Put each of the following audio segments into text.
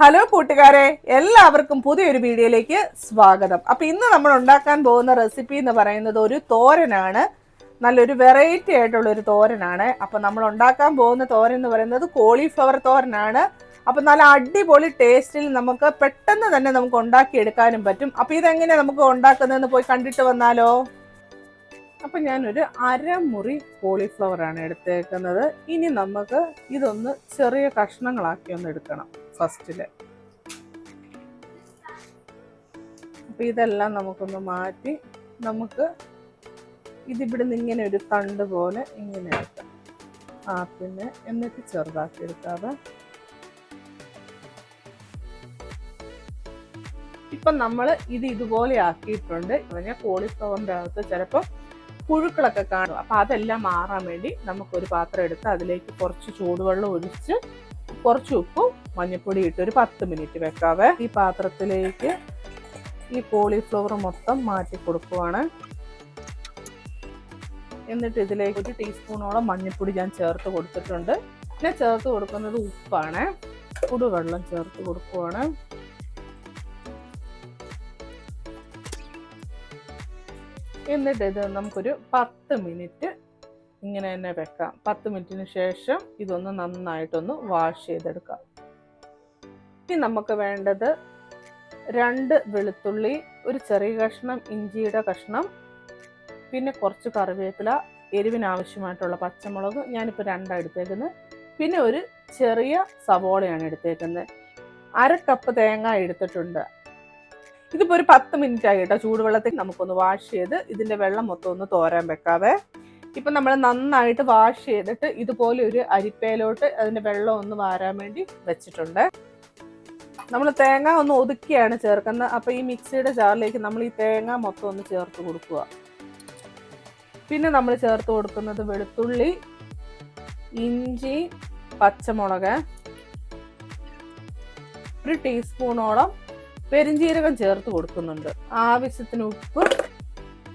Hello കൂട്ടുകാരെ എല്ലാവർക്കും പുതിയൊരു വീഡിയോയിലേക്ക് സ്വാഗതം. അപ്പൊ ഇന്ന് നമ്മൾ ഉണ്ടാക്കാൻ പോകുന്ന റെസിപ്പി എന്ന് പറയുന്നത് ഒരു തോരനാണ്. നല്ലൊരു വെറൈറ്റി ആയിട്ടുള്ള ഒരു തോരനാണ്. അപ്പൊ നമ്മൾ ഉണ്ടാക്കാൻ പോകുന്ന തോരൻ എന്ന് പറയുന്നത് കോളിഫ്ലവർ തോരനാണ്. അപ്പൊ നല്ല അടിപൊളി ടേസ്റ്റിൽ നമുക്ക് പെട്ടെന്ന് തന്നെ നമുക്ക് ഉണ്ടാക്കിയെടുക്കാനും പറ്റും. അപ്പൊ ഇതെങ്ങനെയാണ് നമുക്ക് ഉണ്ടാക്കുന്നതെന്ന് പോയി കണ്ടിട്ട് വന്നാലോ? അപ്പൊ ഞാനൊരു അരമുറി കോളിഫ്ലവർ ആണ് എടുത്തേക്കുന്നത്. ഇനി നമുക്ക് ഇതൊന്ന് ചെറിയ കഷ്ണങ്ങളാക്കി ഒന്ന് എടുക്കണം. ഫസ്റ്റിൽ. അപ്പൊ ഇതെല്ലാം നമുക്കൊന്ന് മാറ്റി നമുക്ക് ഇതിവിടുന്ന് ഇങ്ങനെ ഒരു തണ്ട് പോലെ ഇങ്ങനെ എടുക്കാം ആ പിന്നെ എന്നിട്ട് ചെറുതാക്കി എടുക്കാതെ. ഇപ്പം നമ്മൾ ഇത് ഇതുപോലെ ആക്കിയിട്ടുണ്ട്. പറഞ്ഞാൽ കോളിഫ്ലവറിന്റെ അകത്ത് ചിലപ്പോൾ പുഴുക്കളൊക്കെ കാണും. അപ്പോൾ അതെല്ലാം മാറാൻ വേണ്ടി നമുക്കൊരു പാത്രം എടുത്ത് അതിലേക്ക് കുറച്ച് ചൂടുവെള്ളം ഒഴിച്ച് കുറച്ച് ഉപ്പും മഞ്ഞൾപ്പൊടി ഇട്ട് ഒരു പത്ത് മിനിറ്റ് വെക്കാവേ. ഈ പാത്രത്തിലേക്ക് ഈ കോളിഫ്ലവർ മൊത്തം മാറ്റി കൊടുക്കുവാണ്. എന്നിട്ട് ഇതിലേക്ക് ഒരു ടീസ്പൂണോളം മഞ്ഞൾപ്പൊടി ഞാൻ ചേർത്ത് കൊടുത്തിട്ടുണ്ട്. പിന്നെ ചേർത്ത് കൊടുക്കുന്നത് ഉപ്പാണ്. ചൂടുവെള്ളം ചേർത്ത് കൊടുക്കുവാണ്. എന്നിട്ട് ഇത് നമുക്കൊരു പത്ത് മിനിറ്റ് ഇങ്ങനെ തന്നെ വെക്കാം. പത്ത് മിനിറ്റിന് ശേഷം ഇതൊന്ന് നന്നായിട്ടൊന്ന് വാഷ് ചെയ്തെടുക്കാം. ഇനി നമുക്ക് വേണ്ടത് രണ്ട് വെളുത്തുള്ളി ഒരു ചെറിയ കഷ്ണം ഇഞ്ചിയുടെ കഷ്ണം പിന്നെ കുറച്ച് കറിവേപ്പില എരിവിന് ആവശ്യമായിട്ടുള്ള പച്ചമുളക് ഞാനിപ്പോൾ രണ്ടാണ് എടുത്തേക്കുന്നത് പിന്നെ ഒരു ചെറിയ സവോളയാണ് എടുത്തേക്കുന്നത് അര കപ്പ് തേങ്ങ എടുത്തിട്ടുണ്ട്. ഇതിപ്പോൾ ഒരു പത്ത് മിനിറ്റ് ആയി കേട്ടോ ചൂടുവെള്ളത്തിൽ നമുക്കൊന്ന് വാഷ് ചെയ്ത് ഇതിന്റെ വെള്ളം മൊത്തം ഒന്ന് തോരാൻ വെക്കാവേ. ഇപ്പം നമ്മൾ നന്നായിട്ട് വാഷ് ചെയ്തിട്ട് ഇതുപോലെ ഒരു അരിപ്പയിലോട്ട് അതിന്റെ വെള്ളം ഒന്ന് വാരാൻ വേണ്ടി വെച്ചിട്ടുണ്ട്. നമ്മൾ തേങ്ങ ഒന്ന് ഒതുക്കിയാണ് ചേർക്കുന്നത്. അപ്പോൾ ഈ മിക്സിയുടെ ജാറിലേക്ക് നമ്മൾ ഈ തേങ്ങ മൊത്തം ഒന്ന് ചേർത്ത് കൊടുക്കുക. പിന്നെ നമ്മൾ ചേർത്ത് കൊടുക്കുന്നത് വെളുത്തുള്ളി ഇഞ്ചി പച്ചമുളക് ഒരു ടീസ്പൂണോളം പെരിഞ്ജീരകം ചേർത്ത് കൊടുക്കുന്നുണ്ട്. ആവശ്യത്തിന് ഉപ്പ്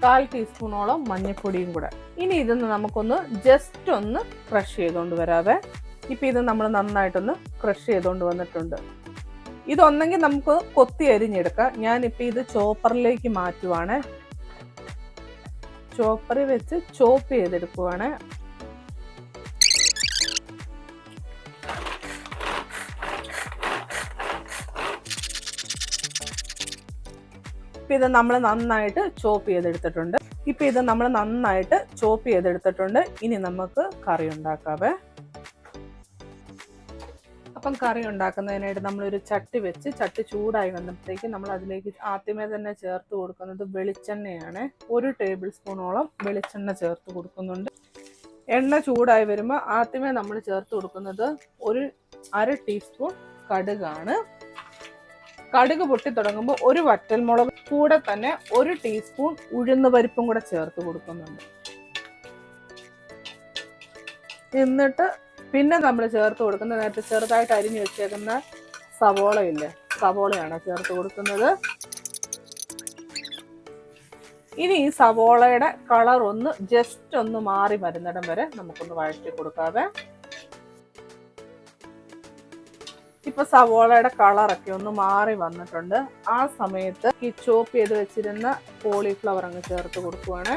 കാൽ ടീസ്പൂണോളം മഞ്ഞൾപ്പൊടിയും കൂടെ. ഇനി ഇതൊന്ന് നമുക്കൊന്ന് ജസ്റ്റ് ഒന്ന് ക്രഷ് ചെയ്തുകൊണ്ട് വരാവേ. ഇപ്പം ഇത് നമ്മൾ നന്നായിട്ടൊന്ന് ക്രഷ് ചെയ്തുകൊണ്ട് വന്നിട്ടുണ്ട്. ഇതൊന്നെങ്കിൽ നമുക്ക് കൊത്തി അരിഞ്ഞെടുക്കാം. ഞാനിപ്പോൾ ഇത് ചോപ്പറിലേക്ക് മാറ്റുവാണ്. ചോപ്പറിൽ വെച്ച് ചോപ്പ് ചെയ്തെടുക്കുവാണ്. ഇപ്പം ഇത് നമ്മൾ നന്നായിട്ട് ചോപ്പ് ചെയ്തെടുത്തിട്ടുണ്ട്. ഇപ്പം ഇത് നമ്മൾ നന്നായിട്ട് ചോപ്പ് ചെയ്തെടുത്തിട്ടുണ്ട്. ഇനി നമുക്ക് കറി ഉണ്ടാക്കാവേ. അപ്പം കറി ഉണ്ടാക്കുന്നതിനായിട്ട് നമ്മളൊരു ചട്ടി വെച്ച് ചട്ടി ചൂടായി വന്നപ്പോഴത്തേക്ക് നമ്മൾ അതിലേക്ക് ആദ്യമേ തന്നെ ചേർത്ത് കൊടുക്കുന്നത് വെളിച്ചെണ്ണയാണ്. ഒരു ടേബിൾ സ്പൂണോളം വെളിച്ചെണ്ണ ചേർത്ത് കൊടുക്കുന്നുണ്ട്. എണ്ണ ചൂടായി വരുമ്പോൾ ആദ്യമേ നമ്മൾ ചേർത്ത് കൊടുക്കുന്നത് ഒരു അര ടീസ്പൂൺ കടുകാണ്. കടുക് പൊട്ടി തുടങ്ങുമ്പോൾ ഒരു വറ്റൽമുളക് കൂടെ തന്നെ ഒരു ടീസ്പൂൺ ഉഴുന്ന് പരിപ്പും കൂടെ ചേർത്ത് കൊടുക്കുന്നുണ്ട്. എന്നിട്ട് പിന്നെ നമ്മൾ ചേർത്ത് കൊടുക്കുന്ന നേരത്തെ ചെറുതായിട്ട് അരിഞ്ഞു വെച്ചേക്കുന്ന സവോള ഇല്ലേ? സവോളയാണ് ചേർത്ത് കൊടുക്കുന്നത്. ഇനി ഈ സവോളയുടെ കളർ ഒന്ന് ജസ്റ്റ് ഒന്ന് മാറി വരുന്നിടം വരെ നമുക്കൊന്ന് വഴറ്റി കൊടുക്കാതെ ഇപ്പൊ സവോളയുടെ കളറൊക്കെ ഒന്ന് മാറി വന്നിട്ടുണ്ട്. ആ സമയത്ത് ഈ ചോപ്പ് ചെയ്ത് വെച്ചിരുന്ന കോളിഫ്ലവർ അങ്ങ് ചേർത്ത് കൊടുക്കുവാണ്.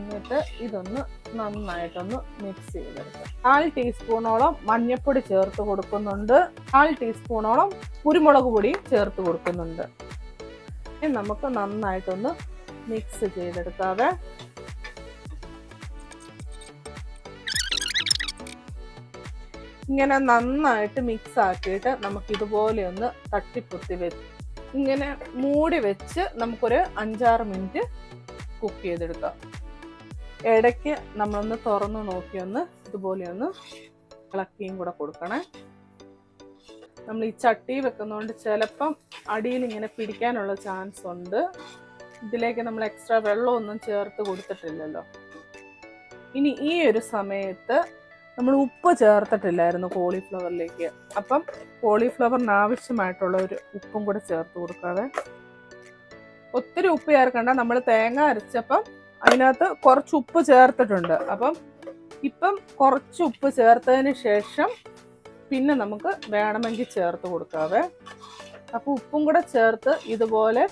എന്നിട്ട് ഇതൊന്ന് നന്നായിട്ടൊന്ന് മിക്സ് ചെയ്തെടുക്കുക. കാൽ ടീസ്പൂണോളം മഞ്ഞൾപ്പൊടി ചേർത്ത് കൊടുക്കുന്നുണ്ട്. കാൽ ടീസ്പൂണോളം കുരുമുളക് പൊടി ചേർത്ത് കൊടുക്കുന്നുണ്ട്. നമുക്ക് നന്നായിട്ടൊന്ന് മിക്സ് ചെയ്തെടുക്കാതെ ഇങ്ങനെ നന്നായിട്ട് മിക്സ് ആക്കിയിട്ട് നമുക്ക് ഇതുപോലെ ഒന്ന് തട്ടിപ്പൊത്തി വെച്ച് ഇങ്ങനെ മൂടി വെച്ച് നമുക്കൊരു അഞ്ചാറ് മിനിറ്റ് കുക്ക് ചെയ്തെടുക്കാം. ഇടയ്ക്ക് നമ്മളൊന്ന് തുറന്ന് നോക്കിയൊന്ന് ഇതുപോലെ ഒന്ന് ഇളക്കിയും കൂടെ കൊടുക്കണേ. നമ്മൾ ഈ ചട്ടി വെക്കുന്നതുകൊണ്ട് ചിലപ്പം അടിയിൽ ഇങ്ങനെ പിടിക്കാനുള്ള ചാൻസ് ഉണ്ട്. ഇതിലേക്ക് നമ്മൾ എക്സ്ട്രാ വെള്ളമൊന്നും ചേർത്ത് കൊടുത്തിട്ടില്ലല്ലോ. ഇനി ഈ ഒരു സമയത്ത് നമ്മൾ ഉപ്പ് ചേർത്തിട്ടില്ലായിരുന്നു കോളിഫ്ലവറിലേക്ക്. അപ്പം കോളിഫ്ലവറിന് ആവശ്യമായിട്ടുള്ള ഒരു ഉപ്പും കൂടെ ചേർത്ത് കൊടുക്കാതെ ഒത്തിരി ഉപ്പ് ചേർക്കണ്ട. നമ്മൾ തേങ്ങ അരച്ചപ്പം അതിനകത്ത് കുറച്ച് ഉപ്പ് ചേർത്തിട്ടുണ്ട്. അപ്പം ഇപ്പം കുറച്ച് ഉപ്പ് ചേർത്തതിന് ശേഷം പിന്നെ നമുക്ക് വേണമെങ്കിൽ ചേർത്ത് കൊടുക്കാവേ. അപ്പോൾ ഉപ്പും കൂടെ ചേർത്ത് ഇതുപോലെ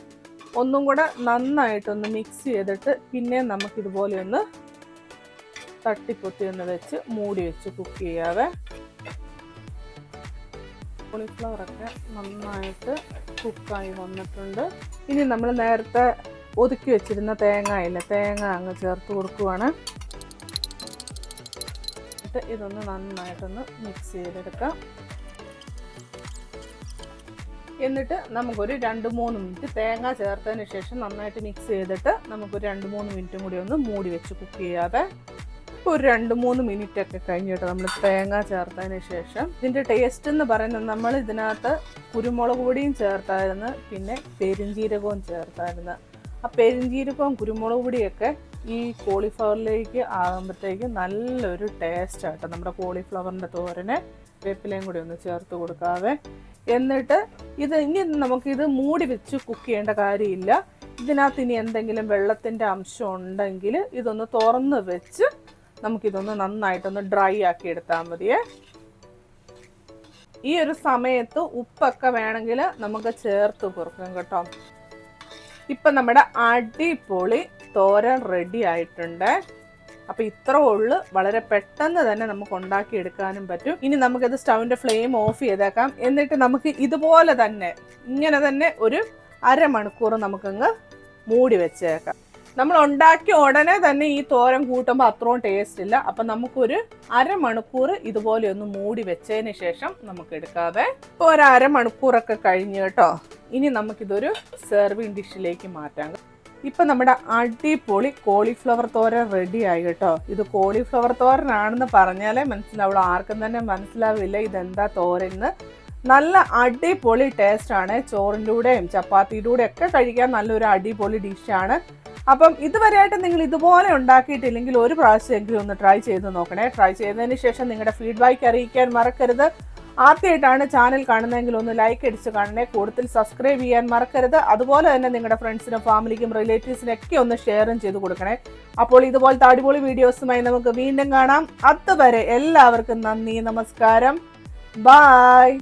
ഒന്നും കൂടെ നന്നായിട്ടൊന്ന് മിക്സ് ചെയ്തിട്ട് പിന്നെ നമുക്ക് ഇതുപോലെ ഒന്ന് തട്ടിപ്പൊത്തി ഒന്ന് വെച്ച് മൂടി വെച്ച് കുക്ക് ചെയ്യാവേ. കോളിഫ്ലവറൊക്കെ നന്നായിട്ട് കുക്കായി വന്നിട്ടുണ്ട്. ഇനി നമ്മൾ നേരത്തെ ഒതുക്കി വെച്ചിരുന്ന തേങ്ങ ഇല്ല? തേങ്ങ അങ്ങ് ചേർത്ത് കൊടുക്കുവാണ്. എന്നിട്ട് ഇതൊന്ന് നന്നായിട്ടൊന്ന് മിക്സ് ചെയ്തെടുക്കാം. എന്നിട്ട് നമുക്കൊരു രണ്ട് മൂന്ന് മിനിറ്റ് തേങ്ങ ചേർത്തതിന് ശേഷം നന്നായിട്ട് മിക്സ് ചെയ്തിട്ട് നമുക്കൊരു രണ്ട് മൂന്ന് മിനിറ്റും കൂടി ഒന്ന് മൂടി വെച്ച് കുക്ക് ചെയ്യാതെ ഒരു രണ്ട് മൂന്ന് മിനിറ്റ് ഒക്കെ കഴിഞ്ഞിട്ട് നമ്മൾ തേങ്ങ ചേർത്തതിന് ശേഷം ഇതിന്റെ ടേസ്റ്റ് എന്ന് പറയുന്നത് നമ്മൾ ഇതിനകത്ത് കുരുമുളക് പൊടിയും ചേർത്തായിരുന്നു പിന്നെ പെരുംജീരകവും ചേർത്തായിരുന്നു. ആ പെരിഞ്ചീരകവും കുരുമുളക് പൊടിയൊക്കെ ഈ കോളിഫ്ലവറിലേക്ക് ആകുമ്പോഴത്തേക്ക് നല്ലൊരു ടേസ്റ്റ് ആട്ടോ നമ്മുടെ കോളിഫ്ലവറിന്റെ തോരന് വേപ്പിലയും കൂടി ഒന്ന് ചേർത്ത് കൊടുക്കാവേ. എന്നിട്ട് ഇത് ഇനി നമുക്കിത് മൂടി വെച്ച് കുക്ക് ചെയ്യേണ്ട കാര്യമില്ല. ഇതിനകത്ത് ഇനി എന്തെങ്കിലും വെള്ളത്തിന്റെ അംശം ഉണ്ടെങ്കിൽ ഇതൊന്ന് തുറന്ന് വെച്ച് നമുക്കിതൊന്ന് നന്നായിട്ടൊന്ന് ഡ്രൈ ആക്കി എടുത്താൽ മതിയേ. ഈ ഒരു സമയത്ത് ഉപ്പൊക്കെ വേണമെങ്കിൽ നമുക്ക് ചേർത്ത് കൊടുക്കാം കേട്ടോ. ഇപ്പം നമ്മുടെ അടിപൊളി തോരൻ റെഡി ആയിട്ടുണ്ട്. അപ്പൊ ഇത്ര ഉള്ളു. വളരെ പെട്ടെന്ന് തന്നെ നമുക്ക് ഉണ്ടാക്കി എടുക്കാനും പറ്റും. ഇനി നമുക്കത് സ്റ്റൗവിന്റെ ഫ്ലെയിം ഓഫ് ചെയ്തേക്കാം. എന്നിട്ട് നമുക്ക് ഇതുപോലെ തന്നെ ഇങ്ങനെ തന്നെ ഒരു അരമണിക്കൂർ നമുക്കങ്ങ് മൂടി വെച്ചേക്കാം. നമ്മൾ ഉണ്ടാക്കിയ ഉടനെ തന്നെ ഈ തോരൻ കൂട്ടുമ്പോൾ അത്രയും ടേസ്റ്റ് ഇല്ല. അപ്പൊ നമുക്കൊരു അരമണിക്കൂർ ഇതുപോലെ ഒന്ന് മൂടി വെച്ചതിന് ശേഷം നമുക്ക് എടുക്കാതെ ഇപ്പോൾ ഒരു അരമണിക്കൂറൊക്കെ കഴിഞ്ഞ് കേട്ടോ. ഇനി നമുക്കിതൊരു സെർവിങ് ഡിഷിലേക്ക് മാറ്റാം. ഇപ്പൊ നമ്മുടെ അടിപൊളി കോളിഫ്ലവർ തോരൻ റെഡി ആയി കേട്ടോ. ഇത് കോളിഫ്ലവർ തോരനാണെന്ന് പറഞ്ഞാലേ മനസ്സിലാവുള്ളൂ. ആർക്കും തന്നെ മനസ്സിലാവില്ല ഇതെന്താ തോരന്ന് നല്ല അടിപൊളി ടേസ്റ്റ് ആണ്. ചോറിന്റെ കൂടെയും ചപ്പാത്തിയുടെ ഒക്കെ കഴിക്കാൻ നല്ലൊരു അടിപൊളി ഡിഷാണ് അപ്പം ഇതുവരെയായിട്ട് നിങ്ങൾ ഇതുപോലെ ഉണ്ടാക്കിയിട്ടില്ലെങ്കിൽ ഒരു പ്രാവശ്യമെങ്കിലും ഒന്ന് ട്രൈ ചെയ്ത് നോക്കണേ. ട്രൈ ചെയ്തതിന് ശേഷം നിങ്ങളുടെ ഫീഡ്ബാക്ക് അറിയിക്കാൻ മറക്കരുത്. ആദ്യമായിട്ടാണ് ചാനൽ കാണുന്നതെങ്കിൽ ഒന്ന് ലൈക്ക് അടിച്ച് കാണണേ. കൂടുതൽ സബ്സ്ക്രൈബ് ചെയ്യാൻ മറക്കരുത്. അതുപോലെ തന്നെ നിങ്ങളുടെ ഫ്രണ്ട്സിനും ഫാമിലിക്കും റിലേറ്റീവ്സിനും ഒക്കെ ഒന്ന് ഷെയറും ചെയ്ത് കൊടുക്കണേ. അപ്പോൾ ഇതുപോലത്തെ അടിപൊളി വീഡിയോസുമായി നമുക്ക് വീണ്ടും കാണാം. അതുവരെ എല്ലാവർക്കും നന്ദി നമസ്കാരം. ബായ്